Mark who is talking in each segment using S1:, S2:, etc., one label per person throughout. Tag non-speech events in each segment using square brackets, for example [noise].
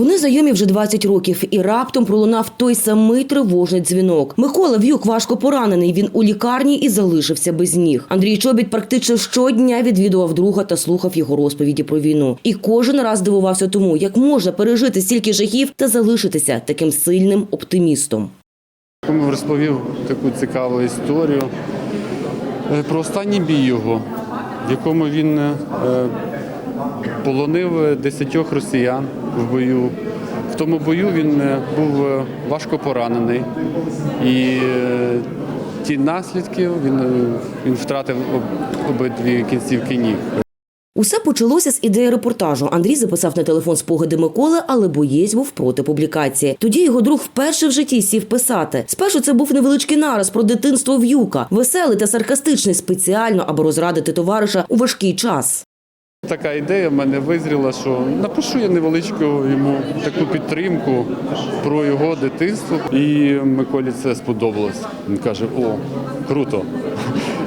S1: Вони знайомі вже 20 років, і раптом пролунав той самий тривожний дзвінок. Микола В'юк важко поранений. Він у лікарні і залишився без ніг. Андрій Чобіт практично щодня відвідував друга та слухав його розповіді про війну. І кожен раз дивувався тому, як можна пережити стільки жахів та залишитися таким сильним оптимістом.
S2: Йому розповів таку цікаву історію е, про останній бій його, в якому він е, полонив десятьох росіян в бою. В тому бою він е, був е, важко поранений. І е, ті наслідки він, він втратив обидві кінцівки ніг.
S1: Усе почалося з ідеї репортажу. Андрій записав на телефон спогади Миколи, але боєць був проти публікації. Тоді його друг вперше в житті сів писати. Спершу це був невеличкий нараз про дитинство в'юка, веселий та саркастичний спеціально, аби розрадити товариша у важкий час.
S2: Така ідея в мене визріла, що напишу я невеличку йому таку підтримку про його дитинство. І Миколі це сподобалось. Він каже: О, круто.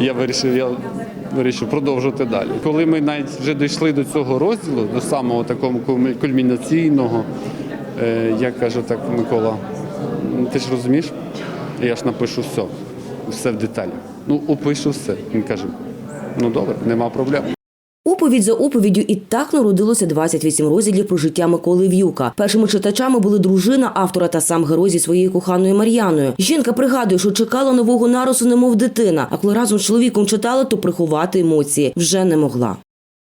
S2: Я вирішив, я вирішив продовжувати далі. Коли ми навіть вже дійшли до цього розділу, до самого такого кульмінаційного, е, я кажу так, Микола, «Ну, ти ж розумієш, я ж напишу все, все в деталі. Ну, опишу все. Він каже: ну добре, нема проблем.
S1: Оповідь за оповіддю і так народилося 28 розділів про життя Миколи В'юка. Першими читачами були дружина автора та сам герой зі своєю коханою Мар'яною. Жінка пригадує, що чекала нового наросу, немов дитина. А коли разом з чоловіком читала, то приховати емоції вже не могла.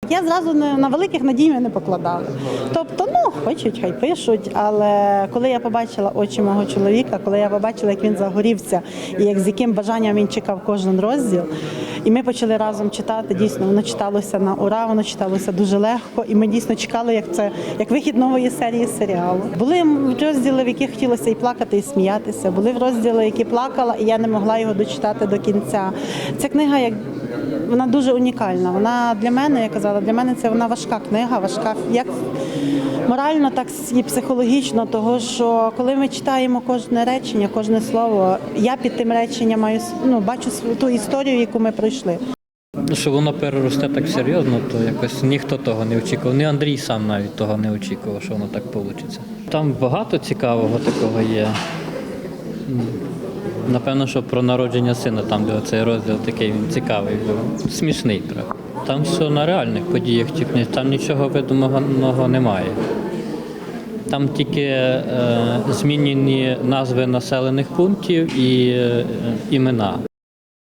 S3: Я зразу не на великих надій не покладала. Тобто, ну хочуть, хай пишуть. Але коли я побачила очі мого чоловіка, коли я побачила, як він загорівся і як з яким бажанням він чекав кожен розділ, і ми почали разом читати. Дійсно, воно читалося на ура, воно читалося дуже легко, і ми дійсно чекали, як це як вихід нової серії серіалу. Були розділи, в яких хотілося і плакати, і сміятися. Були розділи, які плакала, і я не могла його дочитати до кінця. Ця книга як вона дуже унікальна. Вона для мене, я казала, для мене це вона важка книга, важка як морально, так і психологічно. Того що коли ми читаємо кожне речення, кожне слово, я під тим реченням маю ну, бачу ту історію, яку ми пройшли.
S4: Ну, Що воно переросте так серйозно, то якось ніхто того не очікував. Не Андрій сам навіть того не очікував, що воно так вийде. Там багато цікавого такого є. Напевно, що про народження сина, там, де цей розділ такий він цікавий, був. смішний. правда. Там все на реальних подіях, там нічого видуманого немає. Там тільки е, змінені назви населених пунктів і е, імена.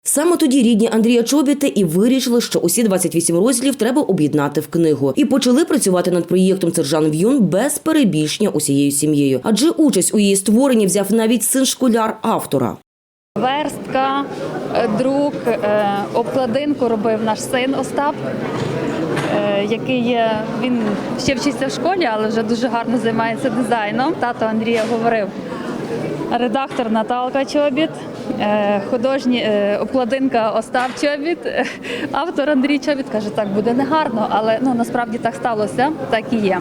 S1: Саме тоді рідні Андрія Чобіти і вирішили, що усі 28 розділів треба об'єднати в книгу, і почали працювати над проєктом Сержан В'юн без перебільшення усією сім'єю. Адже участь у її створенні взяв навіть син школяр автора.
S5: Верстка, е, друк, е, обкладинку робив наш син Остап, е, який є, він ще вчиться в школі, але вже дуже гарно займається дизайном. Тато Андрія говорив. Редактор Наталка Чобіт, художні обкладинка Остап Чобіт, автор Андрій Чобіт каже, так буде негарно, але ну насправді так сталося, так і є.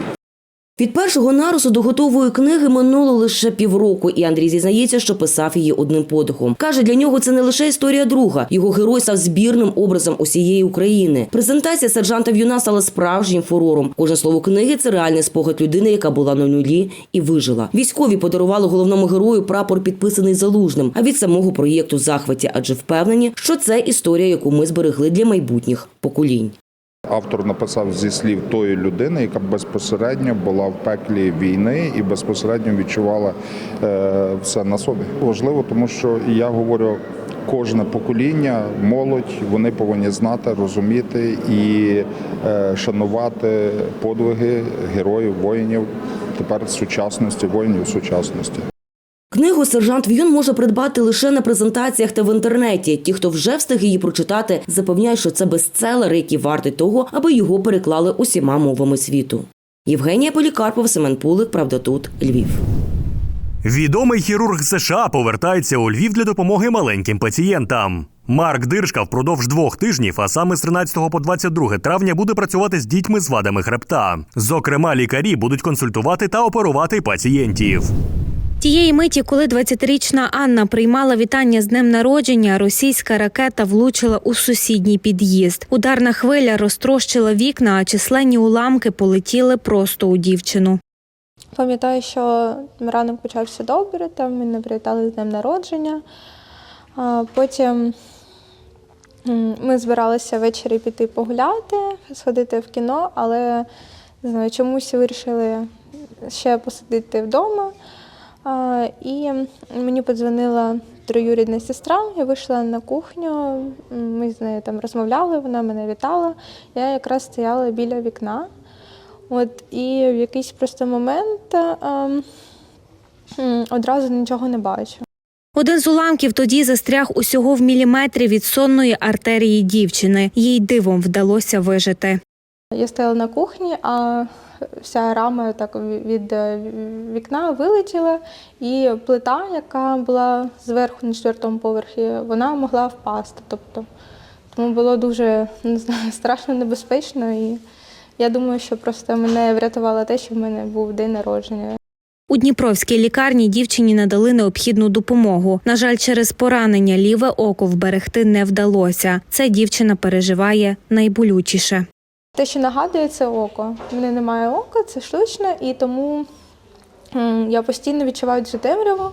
S1: Від першого нарису до готової книги минуло лише півроку, і Андрій зізнається, що писав її одним подихом. Каже, для нього це не лише історія друга. Його герой став збірним образом усієї України. Презентація сержанта В'юна стала справжнім фурором. Кожне слово книги це реальний спогад людини, яка була на нулі і вижила. Військові подарували головному герою прапор, підписаний залужним. А від самого проєкту захваті, адже впевнені, що це історія, яку ми зберегли для майбутніх поколінь.
S6: Автор написав зі слів тої людини, яка безпосередньо була в пеклі війни і безпосередньо відчувала е, все на собі. Важливо, тому що я говорю. Кожне покоління, молодь, вони повинні знати, розуміти і е, шанувати подвиги героїв, воїнів тепер сучасності, воїнів сучасності.
S1: Книгу сержант В'юн може придбати лише на презентаціях та в інтернеті. Ті, хто вже встиг її прочитати, запевняють, що це бестселер, який вартий того, аби його переклали усіма мовами світу. Євгенія Полікарпова, Семен Пулик, Правда тут, Львів.
S7: Відомий хірург США повертається у Львів для допомоги маленьким пацієнтам. Марк Диршка впродовж двох тижнів, а саме з 13 по 22 травня, буде працювати з дітьми з вадами хребта. Зокрема, лікарі будуть консультувати та оперувати пацієнтів.
S8: Тієї миті, коли 20-річна Анна приймала вітання з днем народження, російська ракета влучила у сусідній під'їзд. Ударна хвиля розтрощила вікна, а численні уламки полетіли просто у дівчину.
S9: Пам'ятаю, що ранок почався добре, там мене привітали з днем народження. Потім ми збиралися ввечері піти погуляти, сходити в кіно, але не знаю, чомусь вирішили ще посидіти вдома. І мені подзвонила троюрідна сестра, я вийшла на кухню, ми з нею там розмовляли, вона мене вітала. Я якраз стояла біля вікна. От, і в якийсь просто момент одразу нічого не бачу.
S8: Один з уламків тоді застряг усього в міліметрі від сонної артерії дівчини. Їй дивом вдалося вижити.
S9: Я стояла на кухні, а вся рама так від е, вікна вилетіла, і плита, яка була зверху на четвертому поверхі, вона могла впасти. Тобто, тому було дуже не знаю, [laughs] страшно небезпечно. І я думаю, що просто мене врятувало те, що в мене був день народження.
S8: У Дніпровській лікарні дівчині надали необхідну допомогу. На жаль, через поранення ліве око вберегти не вдалося. Це дівчина переживає найболючіше.
S9: Те, що нагадує, це око. У мене немає ока, це штучне, і тому я постійно відчуваю дуже темряву,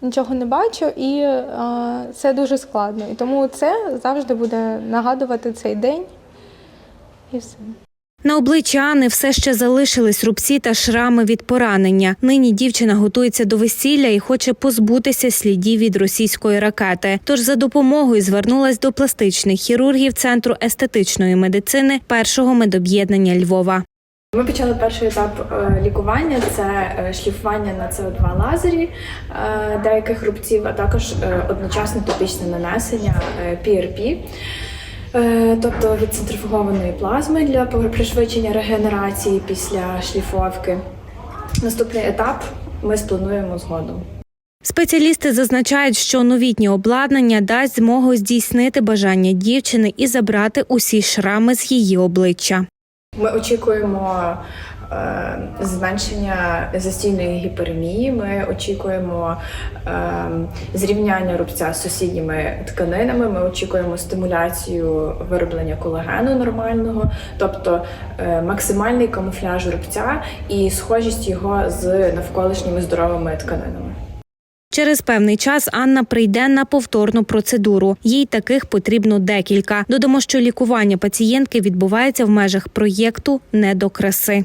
S9: нічого не бачу, і а, це дуже складно. І тому це завжди буде нагадувати цей день. І все.
S8: На обличчі Анни все ще залишились рубці та шрами від поранення. Нині дівчина готується до весілля і хоче позбутися слідів від російської ракети. Тож за допомогою звернулась до пластичних хірургів Центру естетичної медицини першого медоб'єднання Львова.
S10: Ми почали перший етап е, лікування це е, шліфування на СО2 лазері е, деяких рубців, а також одночасне топічне нанесення PRP, тобто від центрифугованої плазми для пришвидшення регенерації після шліфовки. Наступний етап ми сплануємо згодом.
S8: Спеціалісти зазначають, що новітнє обладнання дасть змогу здійснити бажання дівчини і забрати усі шрами з її обличчя.
S10: Ми очікуємо е, зменшення застійної гіперемії. Ми очікуємо е, зрівняння рубця з сусідніми тканинами. Ми очікуємо стимуляцію вироблення колагену нормального, тобто е, максимальний камуфляж рубця і схожість його з навколишніми здоровими тканинами.
S8: Через певний час Анна прийде на повторну процедуру. Їй таких потрібно декілька. Додамо, що лікування пацієнтки відбувається в межах проєкту Не до краси.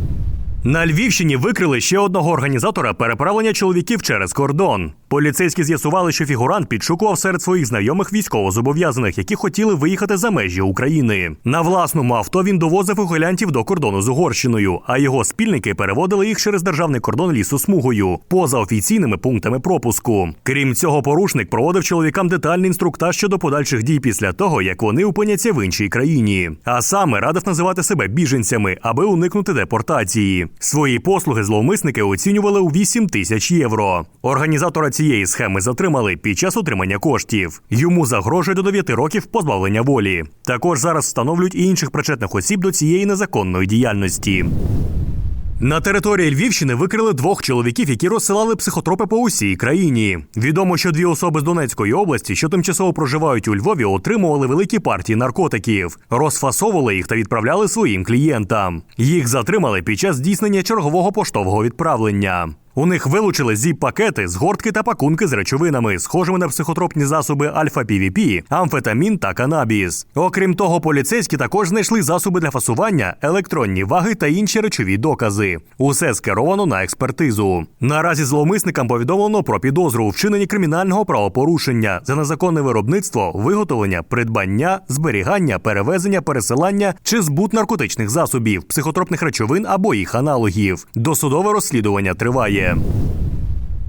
S7: На Львівщині викрили ще одного організатора переправлення чоловіків через кордон. Поліцейські з'ясували, що фігурант підшукував серед своїх знайомих військовозобов'язаних, які хотіли виїхати за межі України. На власному авто він довозив ухилянтів до кордону з Угорщиною, а його спільники переводили їх через державний кордон лісосмугою поза офіційними пунктами пропуску. Крім цього, порушник проводив чоловікам детальний інструктаж щодо подальших дій після того, як вони опиняться в іншій країні. А саме радив називати себе біженцями, аби уникнути депортації. Свої послуги зловмисники оцінювали у 8 тисяч євро. Організатора цієї схеми затримали під час отримання коштів. Йому загрожує до 9 років позбавлення волі. Також зараз встановлюють і інших причетних осіб до цієї незаконної діяльності. На території Львівщини викрили двох чоловіків, які розсилали психотропи по усій країні. Відомо, що дві особи з Донецької області, що тимчасово проживають у Львові, отримували великі партії наркотиків, розфасовували їх та відправляли своїм клієнтам. Їх затримали під час здійснення чергового поштового відправлення. У них вилучили зіп-пакети, згортки та пакунки з речовинами, схожими на психотропні засоби альфа-півіпі, амфетамін та канабіс. Окрім того, поліцейські також знайшли засоби для фасування, електронні ваги та інші речові докази. Усе скеровано на експертизу. Наразі зловмисникам повідомлено про підозру у вчиненні кримінального правопорушення за незаконне виробництво, виготовлення, придбання, зберігання, перевезення, пересилання чи збут наркотичних засобів, психотропних речовин або їх аналогів. Досудове розслідування триває. p.m.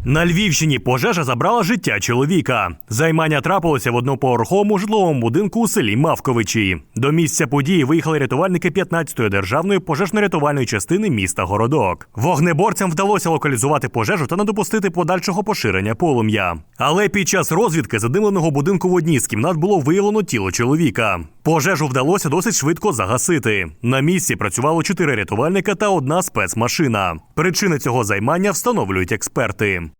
S7: На Львівщині пожежа забрала життя чоловіка. Займання трапилося в одноповерховому житловому будинку у селі Мавковичі. До місця події виїхали рятувальники 15-ї державної пожежно-рятувальної частини міста Городок. Вогнеборцям вдалося локалізувати пожежу та не допустити подальшого поширення полум'я. Але під час розвідки задимленого будинку в одній з кімнат було виявлено тіло чоловіка. Пожежу вдалося досить швидко загасити. На місці працювало чотири рятувальника та одна спецмашина. Причини цього займання встановлюють експерти.